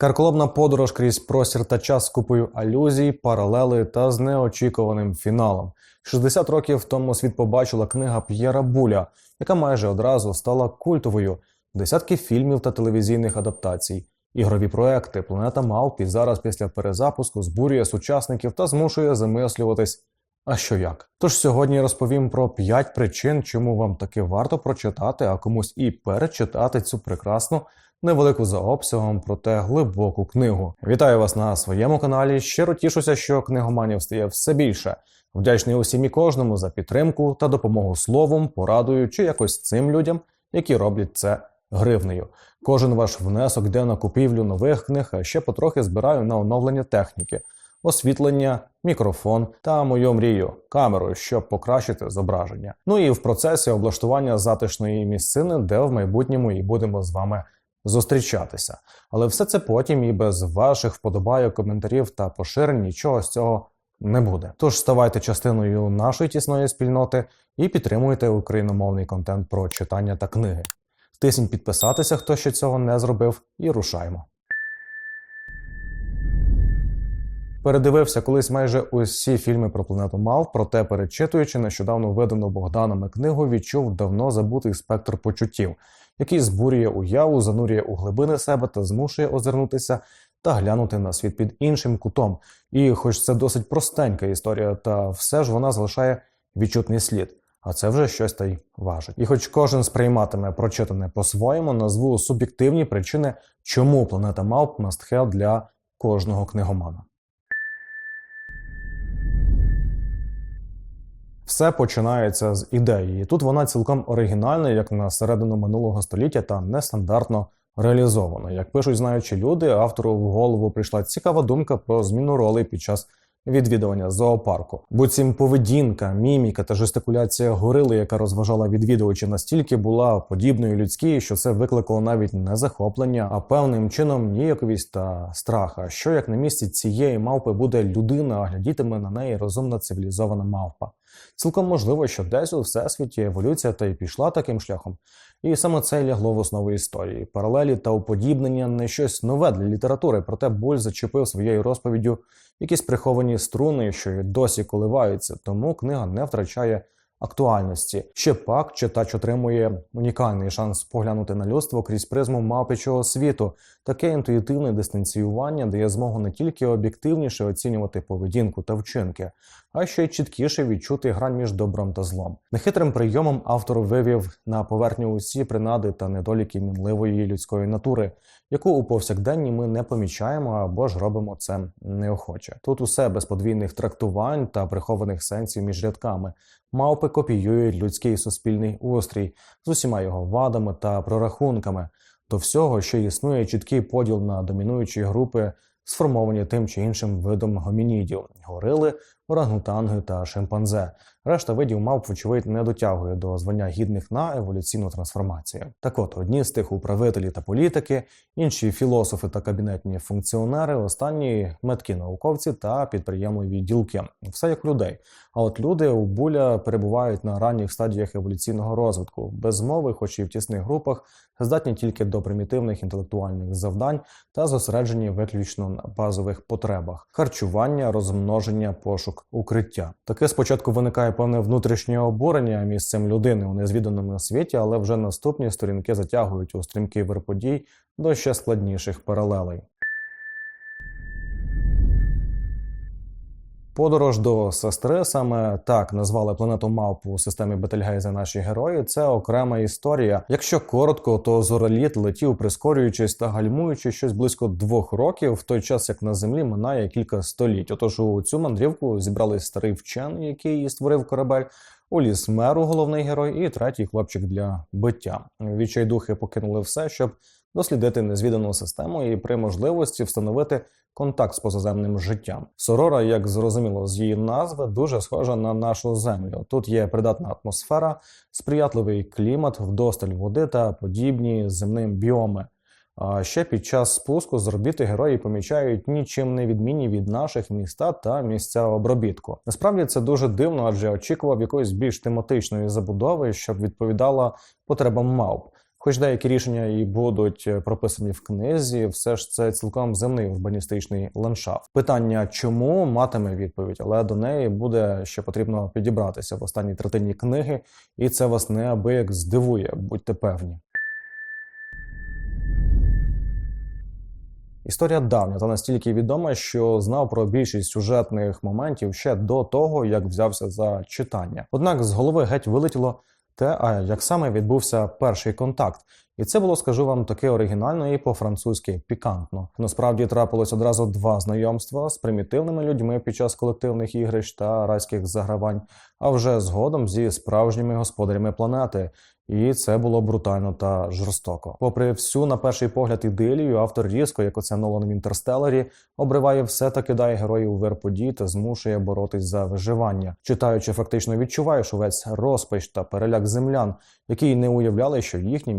Карколомна подорож крізь простір та час з купою алюзій, паралели та з неочікуваним фіналом. 60 років тому світ побачила книга П'єра Буля, яка майже одразу стала культовою. Десятки фільмів та телевізійних адаптацій, ігрові проекти, планета Мавпі зараз після перезапуску збурює сучасників та змушує замислюватись. А що як? Тож сьогодні розповім про 5 причин, чому вам таки варто прочитати, а комусь і перечитати цю прекрасну невелику за обсягом, проте глибоку книгу. Вітаю вас на своєму каналі. Щиро тішуся, що книгоманів стає все більше. Вдячний усім і кожному за підтримку та допомогу словом, порадою чи якось цим людям, які роблять це гривнею. Кожен ваш внесок йде на купівлю нових книг, а ще потрохи збираю на оновлення техніки, освітлення, мікрофон та мою мрію камеру, щоб покращити зображення. Ну і в процесі облаштування затишної місцини, де в майбутньому і будемо з вами зустрічатися. Але все це потім і без ваших вподобайок, коментарів та поширень нічого з цього не буде. Тож ставайте частиною нашої тісної спільноти і підтримуйте україномовний контент про читання та книги. Тисніть підписатися, хто ще цього не зробив, і рушаємо. Передивився колись майже усі фільми про планету Мав, проте, перечитуючи нещодавно видану Богданами книгу, відчув давно забутий спектр почуттів, який збурює уяву, занурює у глибини себе та змушує озирнутися та глянути на світ під іншим кутом. І, хоч це досить простенька історія, та все ж вона залишає відчутний слід. А це вже щось та й важить. І хоч кожен сприйматиме прочитане по-своєму, назву суб'єктивні причини, чому планета Мавп have для кожного книгомана. Все починається з ідеї, і тут вона цілком оригінальна, як на середину минулого століття, та нестандартно реалізована. Як пишуть знаючі люди, автору в голову прийшла цікава думка про зміну ролей під час відвідування зоопарку. Буцім поведінка, міміка та жестикуляція горили, яка розважала відвідувачів, настільки була подібною людській, що це викликало навіть не захоплення, а певним чином ніяковість та страх. А що як на місці цієї мавпи буде людина, а глядітиме на неї розумна цивілізована мавпа? Цілком можливо, що десь у всесвіті еволюція та й пішла таким шляхом. І саме це лягло в основу історії. Паралелі та уподібнення не щось нове для літератури, проте Буль зачепив своєю розповіддю якісь приховані струни, що й досі коливаються, тому книга не втрачає актуальності. Ще пак читач отримує унікальний шанс поглянути на людство крізь призму мавпичого світу. Таке інтуїтивне дистанціювання дає змогу не тільки об'єктивніше оцінювати поведінку та вчинки, а ще й чіткіше відчути грань між добром та злом. Нехитрим прийомом автор вивів на поверхню усі принади та недоліки мінливої людської натури, яку у повсякденні ми не помічаємо або ж робимо це неохоче. Тут усе без подвійних трактувань та прихованих сенсів між рядками. Мавпи копіюють людський суспільний устрій з усіма його вадами та прорахунками. До всього, що існує чіткий поділ на домінуючі групи, сформовані тим чи іншим видом гомінідів горили, орангутанги та шимпанзе. Решта видів мавп, вочевидь, не дотягує до звання гідних на еволюційну трансформацію. Так от одні з тих управителі та політики, інші філософи та кабінетні функціонери, останні меткі науковці та підприємливі ділки. Все як людей. А от люди у буля перебувають на ранніх стадіях еволюційного розвитку, без мови, хоч і в тісних групах, здатні тільки до примітивних інтелектуальних завдань та зосереджені виключно на базових потребах: харчування, розмноження, пошук, укриття. Таке спочатку виникає певне внутрішнє обурення місцем людини у незвіданому світі, але вже наступні сторінки затягують у стрімкий вир подій до ще складніших паралелей. Подорож до сестри, саме так назвали планету Мавпу у системі Бетельгейза наші герої. Це окрема історія. Якщо коротко, то зореліт летів, прискорюючись та гальмуючи щось близько двох років, в той час як на землі минає кілька століть. Отож у цю мандрівку зібрали старий вчений, який створив корабель. Уліс меру, головний герой, і третій хлопчик для биття. Відчайдухи покинули все, щоб дослідити незвідану систему і при можливості встановити контакт з позаземним життям. Сорора, як зрозуміло з її назви, дуже схожа на нашу землю. Тут є придатна атмосфера, сприятливий клімат, вдосталь води та подібні земним біоми. А ще під час спуску з орбіти герої помічають нічим не відмінні від наших міста та місця обробітку. Насправді це дуже дивно, адже очікував якоїсь більш тематичної забудови, щоб відповідала потребам мавп. Хоч деякі рішення і будуть е, прописані в книзі, все ж це цілком земний урбаністичний ландшафт. Питання, чому матиме відповідь, але до неї буде ще потрібно підібратися в останній третині книги, і це вас неабияк здивує, будьте певні. Історія давня та настільки відома, що знав про більшість сюжетних моментів ще до того, як взявся за читання. Однак з голови геть вилетіло те, а як саме відбувся перший контакт. І це було, скажу вам, таке оригінально і по-французьки пікантно. Насправді трапилось одразу два знайомства з примітивними людьми під час колективних ігрищ та райських загравань, а вже згодом зі справжніми господарями планети. І це було брутально та жорстоко. Попри всю, на перший погляд, ідилію, автор різко, як оце Нолан в інтерстелері, обриває все та кидає героїв у вир подій та змушує боротись за виживання. Читаючи, фактично відчуваєш увесь розпач та переляк землян, які не уявляли, що їхня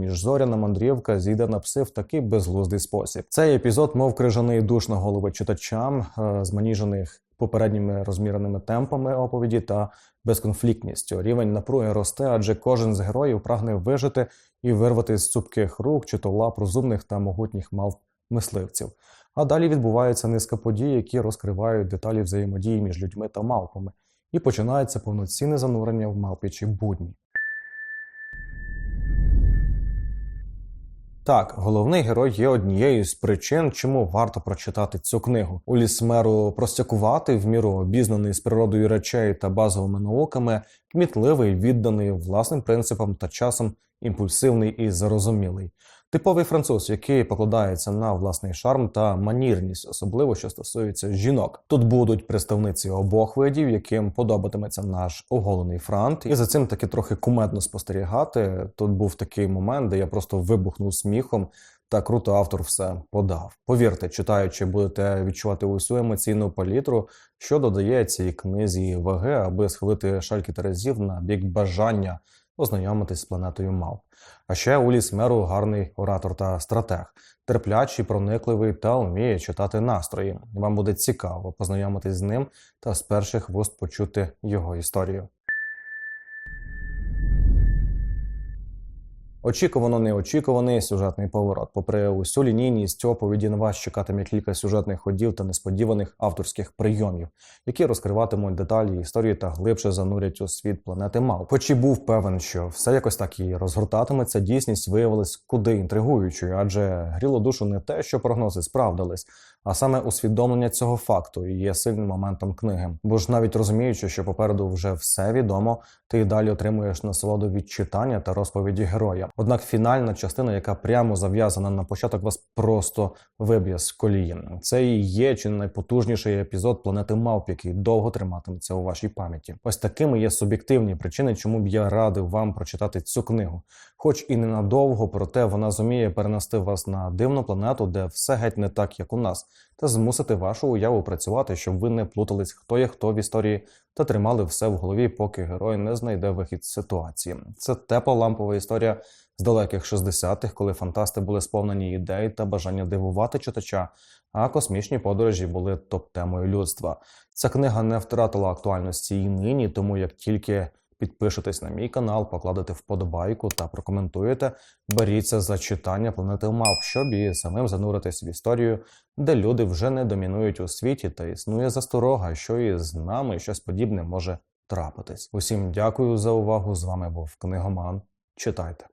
міжзоряна мандрівка зійде на пси в такий безглуздий спосіб. Цей епізод, мов крижаний душ на голови читачам, е, зманіжених попередніми розміреними темпами оповіді та безконфліктністю. Рівень напруги росте, адже кожен з героїв прагне вижити і вирвати з цупких рук чи то лап розумних та могутніх мавп мисливців. А далі відбувається низка подій, які розкривають деталі взаємодії між людьми та мавпами, і починається повноцінне занурення в мавпічі будні. Так, головний герой є однією з причин, чому варто прочитати цю книгу. У лісмеру простякувати, в міру обізнаний з природою речей та базовими науками, кмітливий, відданий власним принципам та часом імпульсивний і зарозумілий. Типовий француз, який покладається на власний шарм та манірність, особливо що стосується жінок. Тут будуть представниці обох видів, яким подобатиметься наш оголений франт, і за цим таки трохи кумедно спостерігати. Тут був такий момент, де я просто вибухнув сміхом. Та круто автор все подав. Повірте, читаючи, будете відчувати усю емоційну палітру, що додає цій книзі ваги, аби схилити шальки терезів на бік бажання ознайомитись з планетою мав. А ще Уліс Меру гарний оратор та стратег, терплячий, проникливий та вміє читати настрої. Вам буде цікаво познайомитись з ним та з перших вуст почути його історію. Очікувано неочікуваний сюжетний поворот. Попри усю лінійність оповіді на вас чекатиме кілька сюжетних ходів та несподіваних авторських прийомів, які розкриватимуть деталі історії та глибше занурять у світ планети Мал. Хоч і був певен, що все якось так і розгортатиметься, дійсність виявилась куди інтригуючою, адже гріло душу не те, що прогнози справдились, а саме усвідомлення цього факту і є сильним моментом книги. Бо ж навіть розуміючи, що попереду вже все відомо, ти й далі отримуєш насолоду від читання та розповіді героя. Однак фінальна частина, яка прямо зав'язана на початок, вас просто виб'є з колії. Це і є чи найпотужніший епізод планети Мавп, який довго триматиметься у вашій пам'яті. Ось такими є суб'єктивні причини, чому б я радив вам прочитати цю книгу. Хоч і ненадовго, проте вона зуміє перенести вас на дивну планету, де все геть не так, як у нас, та змусити вашу уяву працювати, щоб ви не плутались, хто є хто в історії, та тримали все в голові, поки герой не знайде вихід з ситуації. Це тепла лампова історія з далеких 60-х, коли фантасти були сповнені ідей та бажання дивувати читача, а космічні подорожі були топ-темою людства. Ця книга не втратила актуальності і нині, тому як тільки підпишетесь на мій канал, покладете вподобайку та прокоментуєте, беріться за читання планети мав, щоб і самим зануритись в історію, де люди вже не домінують у світі та існує засторога, що і з нами щось подібне може трапитись. Усім дякую за увагу. З вами був книгоман. Читайте.